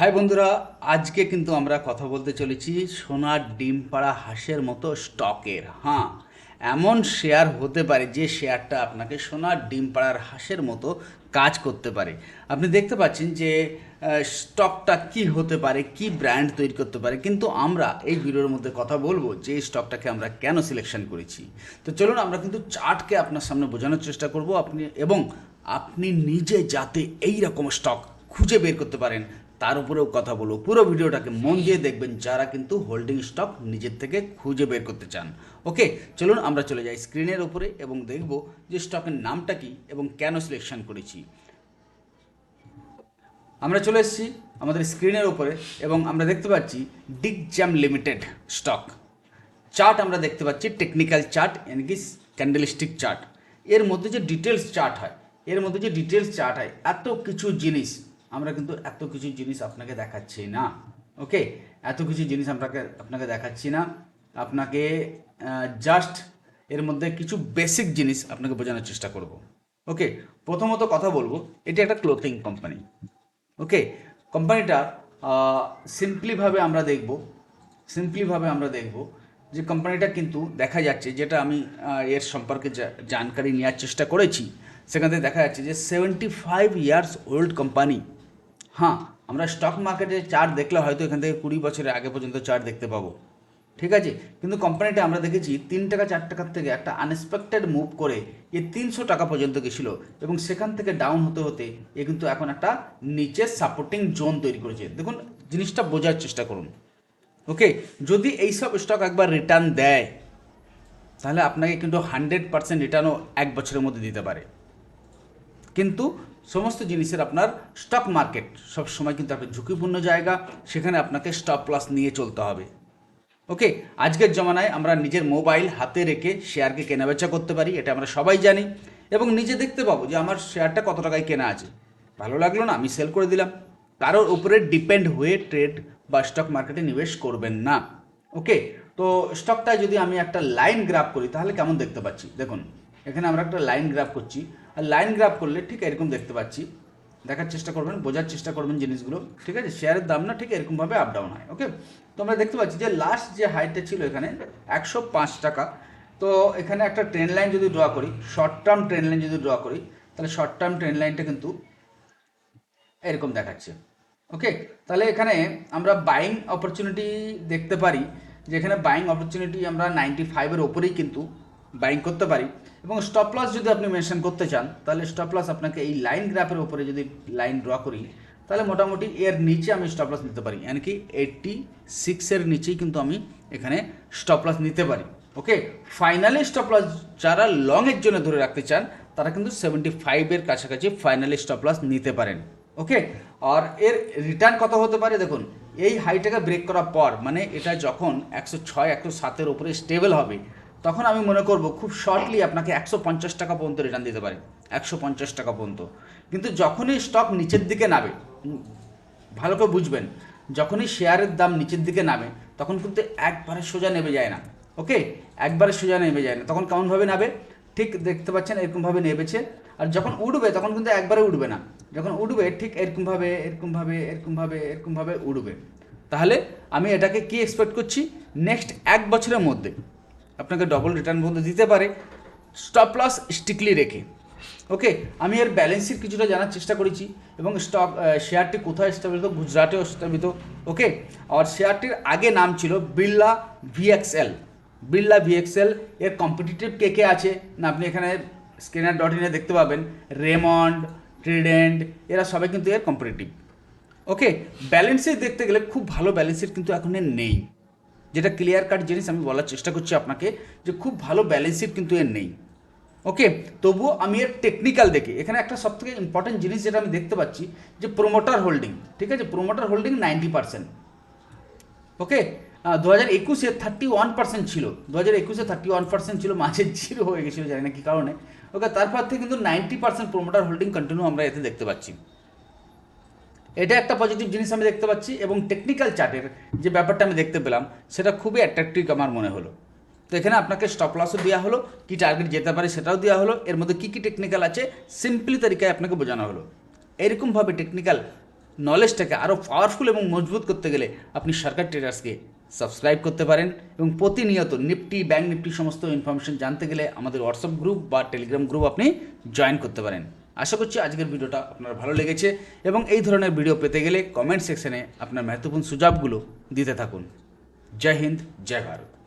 High বন্ধুরা, আজকে কিন্তু আমরা কথা বলতে চলেছি সোনার ডিম পাড়া হাঁসের মতো স্টকের। হ্যাঁ এমন শেয়ার হতে পারে যে শেয়ারটা আপনাকে সোনার ডিম পাড়ার হাঁসের মতো কাজ করতে পারে। আপনি দেখতে পাচ্ছেন যে স্টকটা কি হতে পারে, কি ব্র্যান্ড তৈরি করতে পারে, কিন্তু আমরা এই ভিডিওর মধ্যে কথা বলব যে এই স্টকটাকে আমরা কেন সিলেকশন করেছি। তো চলুন আমরা কিন্তু চার্টকে আপনার সামনে বোঝানোর চেষ্টা করব আপনি এবং আপনি নিজে যাতে এই রকম স্টক খুঁজে বের করতে পারেন তার উপরেও কথা বলব পুরো ভিডিওটাকে মন দিয়ে দেখবেন যারা কিন্তু হোল্ডিং স্টক নিজের থেকে খুঁজে বের করতে চান। ওকে চলুন আমরা চলে যাই স্ক্রিনের উপরে এবং দেখব যে স্টকের নামটা কি এবং কেন সিলেকশন করেছি। আমরা চলে এসেছি আমাদের স্ক্রিনের উপরে এবং আমরা দেখতে পাচ্ছি Digjam limited stock chart আমরা দেখতে পাচ্ছি টেকনিক্যাল চার্ট এনকি ক্যান্ডেলিস্টিক চার্ট এর মধ্যে যে ডিটেলস চার্ট হয়, এর মধ্যে যে ডিটেলস চার্ট হয়, এত কিছু জিনিস আমরা কিন্তু এত কিছু জিনিস আপনাকে দেখাচ্ছি না ওকে এত কিছু জিনিস আপনাকে আপনাকে দেখাচ্ছি না। আপনাকে জাস্ট এর মধ্যে কিছু বেসিক জিনিস আপনাকে বোঝানোর চেষ্টা করব ওকে প্রথমত কথা বলব, এটি একটা ক্লোথিং কোম্পানি ওকে কোম্পানিটা সিম্পলিভাবে আমরা দেখব সিম্পলিভাবে আমরা দেখব যে কোম্পানিটা কিন্তু দেখা যাচ্ছে, যেটা আমি এর সম্পর্কে জানকারি নেওয়ার চেষ্টা করেছি। সেখান থেকে দেখা যাচ্ছে যে seventy five years old company হ্যাঁ আমরা স্টক মার্কেটে চার্ট দেখলে হয়তো এখান থেকে কুড়ি বছরের আগে পর্যন্ত চার্ট দেখতে পাবো। ঠিক আছে? কিন্তু কোম্পানিটা আমরা দেখেছি তিন টাকা, চার টাকার থেকে একটা আনএক্সপেক্টেড মুভ করে এ তিনশো টাকা পর্যন্ত গেছিল এবং সেখান থেকে ডাউন হতে হতে এ কিন্তু এখন একটা নিচের সাপোর্টিং জোন তৈরি করেছে। দেখুন, জিনিসটা বোঝার চেষ্টা করুন। ওকে? যদি এইসব স্টক একবার রিটার্ন দেয়, তাহলে আপনাকে কিন্তু হান্ড্রেড পার্সেন্ট রিটার্নও এক বছরের মধ্যে দিতে পারে। কিন্তু সমস্ত জিনিসের আপনার স্টক মার্কেট সব সময় কিন্তু একটা ঝুঁকিপূর্ণ জায়গা, সেখানে আপনাকে স্টপ প্লাস নিয়ে চলতে হবে। ওকে, আজকের জমানায় আমরা নিজের মোবাইল হাতে রেখে শেয়ারকে কেনাবেচা করতে পারি, এটা আমরা সবাই জানি। এবং নিজে দেখতে পাবো যে আমার শেয়ারটা কত টাকায় কেনা আছে। ভালো লাগল না, আমি সেল করে দিলাম। কারোর উপরে ডিপেন্ড হয়ে ট্রেড বা স্টক মার্কেটে নিবেশ করবেন না। ওকে, তো স্টকটায় যদি আমি একটা লাইন গ্রাফ করি, তাহলে কেমন দেখতে পাচ্ছি? দেখুন, এখানে আমরা একটা লাইন গ্রাফ করছি। আর লাইন গ্রাফ করলে ঠিক এরকম দেখতে পাচ্ছি। দেখার চেষ্টা করবেন, বোঝার চেষ্টা করবেন জিনিসগুলো, ঠিক আছে? শেয়ারের দাম না ঠিক এরকমভাবে আপ ডাউন হয় ওকে তো আমরা দেখতে পাচ্ছি যে লাস্ট যে হাইটটা ছিল এখানে, একশো পাঁচ টাকা। তো এখানে একটা ট্রেন লাইন যদি ড্র করি শর্ট টার্ম ট্রেন লাইন যদি ড্র করি, তাহলে শর্ট টার্ম ট্রেন লাইনটা কিন্তু এরকম দেখাচ্ছে ওকে তাহলে এখানে আমরা বাইং অপরচুনিটি দেখতে পারি যেখানে বাইং অপরচুনিটি আমরা নাইনটি ফাইভের ওপরেই কিন্তু বাইং করতে পারি এবং স্টপ লস যদি আপনি মেনশন করতে চান, তাহলে স্টপ লস আপনাকে এই লাইন গ্রাফের ওপরে যদি লাইন ড্র করি, তাহলে মোটামুটি এর নিচে আমি স্টপ লস নিতে পারি, এমনকি এইটটি সিক্সের নিচেই কিন্তু আমি এখানে স্টপ লস নিতে পারি। ওকে ফাইনালি স্টপ লস যারা লংয়ের জন্য ধরে রাখতে চান, তারা কিন্তু সেভেন্টি ফাইভের কাছাকাছি ফাইনালি স্টপ লস নিতে পারেন। ওকে আর এর রিটার্ন কত হতে পারে দেখুন, এই হাইটাকে ব্রেক করার পর মানে এটা যখন একশো ছয়, একশো সাতের উপরে স্টেবল হবে তখন আমি মনে করব খুব শর্টলি আপনাকে একশো পঞ্চাশ টাকা পর্যন্ত রিটার্ন দিতে পারে। একশো পঞ্চাশ টাকা পর্যন্ত। কিন্তু যখনই স্টক নিচের দিকে নামে ভালো করে বুঝবেন, যখনই শেয়ারের দাম নিচের দিকে নামে, তখন কিন্তু একবারে সোজা নেমে যায় না। ওকে? একবারে সোজা নেমে যায় না। তখন কেমনভাবে নামে? ঠিক দেখতে পাচ্ছেন, এরকমভাবে নেমেছে। আর যখন উঠবে, তখন কিন্তু একবারে উঠবে না। যখন উঠবে, ঠিক এরকমভাবে এরকমভাবে এরকমভাবে এরকমভাবে উঠবে। তাহলে আমি এটাকে কি এক্সপেক্ট করছি? নেক্সট এক বছরের মধ্যে। আপনাকে ডবল রিটার্ন পর্যন্ত দিতে পারে। স্টপ লস স্টিকলি রেখে। ওকে আমি এর ব্যালেন্সির কিছুটা জানার চেষ্টা করেছি এবং স্টক শেয়ারটি কোথায় স্থাপিত গুজরাটেও স্থাপিত ওকে আর শেয়ারটির আগে নাম ছিল বিড়লা ভিএক্সএল বিড়লা ভিএক্সএল এর কম্পিটিটিভ কে কে আছে? না, আপনি এখানে স্ক্যানার ডট ইনে দেখতে পাবেন। রেমন্ড ট্রিডেন্ট এরা সবাই কিন্তু এর কম্পিটিটিভ ওকে ব্যালেন্স শিট দেখতে গেলে খুব ভালো ব্যালেন্স শিট কিন্তু এখন নেই। যেটা ক্লিয়ার কাট জিনিস আমি বলার চেষ্টা করছি আপনাকে যে খুব ভালো ব্যালেন্স শিট কিন্তু এর নেই। ওকে তবুও আমি এর টেকনিক্যাল দেখে, এখানে একটা সবথেকে ইম্পর্টেন্ট জিনিস যেটা আমি দেখতে পাচ্ছি যে প্রোমোটার হোল্ডিং ঠিক আছে? Promoter holding ninety percent okay দু হাজার একুশে থার্টি ওয়ান পার্সেন্ট ছিল। দু হাজার একুশে থার্টি ওয়ান পার্সেন্ট ছিল, মাঝে জিরো হয়ে গেছিল, জানি না কী কারণে। ওকে তারপর থেকে কিন্তু ninety percent promoter holding continue আমরা এতে দেখতে পাচ্ছি। এটা একটা পজিটিভ জিনিস আমি দেখতে পাচ্ছি এবং টেকনিক্যাল চার্টের যে ব্যাপারটা আমি দেখতে পেলাম, সেটা খুবই অ্যাট্রাকটিভ আমার মনে হলো। তো এখানে আপনাকে স্টপ লসও দেওয়া হলো, কি টার্গেট যেতে পারে সেটাও দেওয়া হলো, এর মধ্যে কী কী টেকনিক্যাল আছে সিম্পলি তরিকায় আপনাকে বোঝানো হলো। এরকমভাবে টেকনিক্যাল নলেজটাকে আরও পাওয়ারফুল এবং মজবুত করতে গেলে আপনি সরকার ট্রেডার্সকে সাবস্ক্রাইব করতে পারেন এবং প্রতিনিয়ত নিফটি ব্যাঙ্ক নিফটি সমস্ত ইনফরমেশন জানতে গেলে আমাদের হোয়াটসঅ্যাপ গ্রুপ বা টেলিগ্রাম গ্রুপ আপনি জয়েন করতে পারেন। আশা করছি আজকের ভিডিওটা আপনার ভালো লেগেছে এবং এই ধরনের ভিডিও পেতে গেলে কমেন্ট সেকশানে আপনার মেহত্বপূর্ণ সুযোগগুলো দিতে থাকুন। জয় হিন্দ, জয় ভারত।